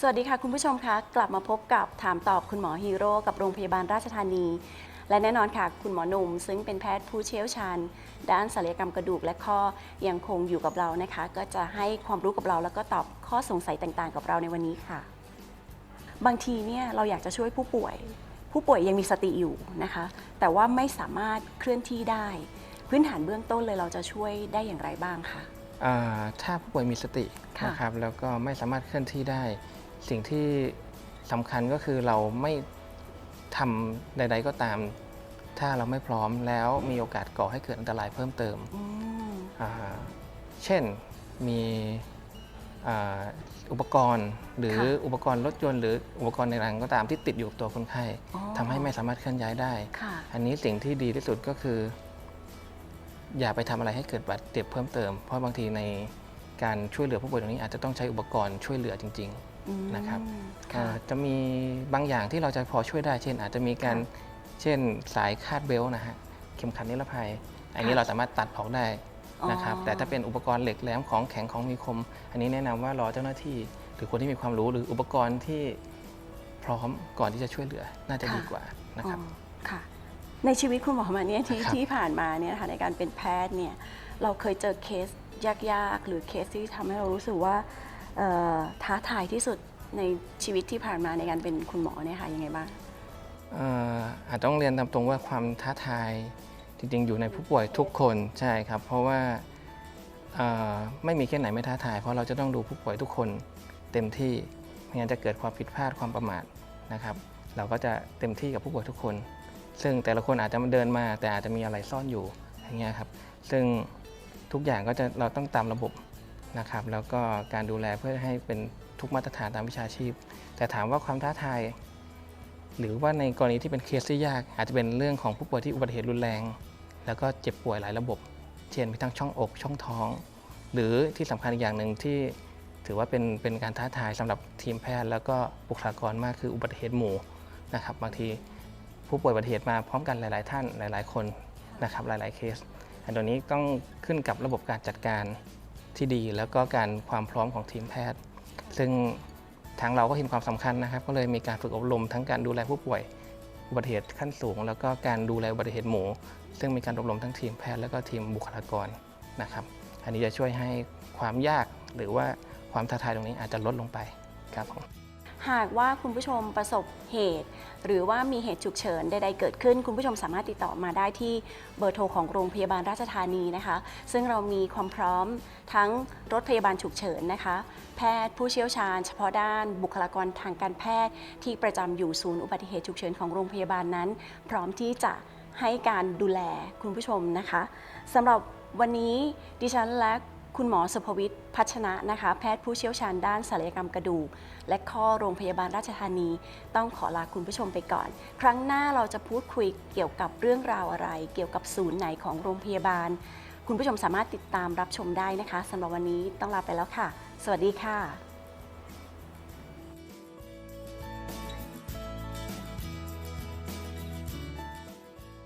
สวัสดีค่ะคุณผู้ชมคะกลับมาพบกับถามตอบคุณหมอฮีโร่กับโรงพยาบาลราชธานี และแน่นอนค่ะ คุณหมอหนุ่ม ซึ่งเป็นแพทย์ผู้เชี่ยวชาญ ด้านศัลยกรรมกระดูกและข้อยังคงอยู่กับเรานะคะ ก็จะให้ความรู้กับเราแล้วก็ตอบข้อสงสัยต่างๆ กับเราในวันนี้ค่ะ บางทีเนี่ยเราอยากจะช่วยผู้ป่วย ผู้ป่วยยังมีสติอยู่นะคะ แต่ว่าไม่สามารถเคลื่อนที่ได้ พื้นฐานเบื้องต้นเลยเราจะช่วยได้อย่างไรบ้างคะถ้าผู้ป่วยมีสตินะครับแล้วก็ไม่สามารถเคลื่อนที่ได้ สิ่งที่สำคัญก็คือเราไม่ทำใด ๆ ก็ตาม ถ้าเราไม่พร้อมแล้วมีโอกาสก่อให้เกิดอันตรายเพิ่มเติม อืมอ่าเช่นมีอ่าอุปกรณ์หรือค่ะอุปกรณ์รถยนต์หรืออุปกรณ์ในรังก็ตามที่ติดอยู่กับตัวคนไข้อ๋อทำให้ไม่สามารถเคลื่อนย้ายได้ ค่ะ อันนี้สิ่งที่ดีที่สุดก็คือ อย่าไปทำอะไรให้เกิดบาดเจ็บเพิ่มเติม เพราะบางทีในการช่วยเหลือผู้ป่วยตรงนี้อาจจะต้องใช้อุปกรณ์ช่วยเหลือจริง อืมนะครับๆค่ะเอ่อจะมีบางอย่างที่เราจะพอช่วยได้ เช่น อาจจะมีการค่ะเช่นสายคาดเบลต์นะฮะเข็มขัดนิรภัย อันนี้ค่ะเราสามารถตัดออกได้นะครับ อ๋อแต่ถ้าเป็นอุปกรณ์เหล็กแหลมของแข็งของมีคม อันนี้แนะนำว่ารอเจ้าหน้าที่หรือคนที่มีความรู้หรืออุปกรณ์ที่พร้อมก่อนที่จะช่วยเหลือน่าจะดีกว่านะครับ อ๋อค่ะ ในชีวิตคุณหมอมาเนี่ยที่ครับ ที่ผ่านมาเนี่ยนะคะในการเป็นแพทย์เนี่ยเราเคยเจอเคสยากๆ หรือเคสที่ทำให้เรารู้สึกว่าเอ่อ ท้าทายที่สุดในชีวิตที่ผ่านมาในการเป็นคุณหมอเนี่ยค่ะยังไงบ้างอาจต้องเรียนตามตรงว่าความท้าทายจริงๆ อยู่ในผู้ป่วยทุกคนใช่ครับ เพราะว่าไม่มีแค่ไหนไม่ท้าทาย เพราะเราจะต้องดูผู้ป่วยทุกคนเต็มที่ไม่งั้นจะเกิดความผิดพลาดความประมาทนะครับ เราก็จะเต็มที่กับผู้ป่วยทุกคน ซึ่งแต่ละคนอาจจะมาเดินมาแต่อาจจะมีอะไรซ่อนอยู่อย่างเงี้ยครับ ซึ่งทุกอย่างก็จะเราต้องตามระบบ นะครับแล้วก็การดูแลเพื่อให้เป็นทุกมาตรฐานตามวิชาชีพ แต่ถามว่าความท้าทาย หรือว่าในกรณีที่เป็นเคสที่ยาก อาจจะเป็นเรื่องของผู้ป่วยที่อุบัติเหตุรุนแรง แล้วก็เจ็บป่วยหลายระบบ เช่นมีทั้งช่องอกช่องท้อง หรือที่สำคัญอีกอย่างหนึ่งที่ถือว่าเป็นเป็นการท้าทายสำหรับทีมแพทย์ แล้วก็บุคลากรมากคืออุบัติเหตุหมู่นะครับบางทีผู้ป่วยอุบัติเหตุมาพร้อมกันหลาย ๆ ท่านหลาย ๆ คนนะครับหลาย ๆ เคสอันตรงนี้ต้องขึ้นกับระบบการจัดการ ที่ดี แล้วก็การความพร้อมของทีมแพทย์ ซึ่งทางเราก็เห็นความสำคัญนะครับ ก็เลยมีการฝึกอบรมทั้งการดูแลผู้ป่วยอุบัติเหตุขั้นสูง แล้วก็การดูแลอุบัติเหตุหมู ซึ่งมีการอบรมทั้งทีมแพทย์ แล้วก็ทีมบุคลากรนะครับ อันนี้จะช่วยให้ความยากหรือว่าความท้าทายตรงนี้อาจจะลดลงไปครับผม หากว่าคุณผู้ชมประสบเหตุ หรือว่ามีเหตุฉุกเฉินใดๆเกิดขึ้น คุณผู้ชมสามารถติดต่อมาได้ที่เบอร์โทรของโรงพยาบาลราชธานีนะคะ ซึ่งเรามีความพร้อมทั้งรถพยาบาลฉุกเฉินนะคะ แพทย์ผู้เชี่ยวชาญ เฉพาะด้านบุคลากรทางการแพทย์ ที่ประจำอยู่ศูนย์อุบัติเหตุฉุกเฉินของโรงพยาบาลนั้น พร้อมที่จะให้การดูแลคุณผู้ชมนะคะสำหรับวันนี้ดิฉันและ คุณหมอสุภวิทย์พัชนะนะคะ แพทย์ผู้เชี่ยวชาญด้านศัลยกรรมกระดูกและข้อโรงพยาบาลราชธานี ต้องขอลาคุณผู้ชมไปก่อน ครั้งหน้าเราจะพูดคุยเกี่ยวกับเรื่องราวอะไร เกี่ยวกับศูนย์ไหนของโรงพยาบาล คุณผู้ชมสามารถติดตามรับชมได้นะคะสำหรับวันนี้ต้องลาไปแล้วค่ะ สวัสดีค่ะ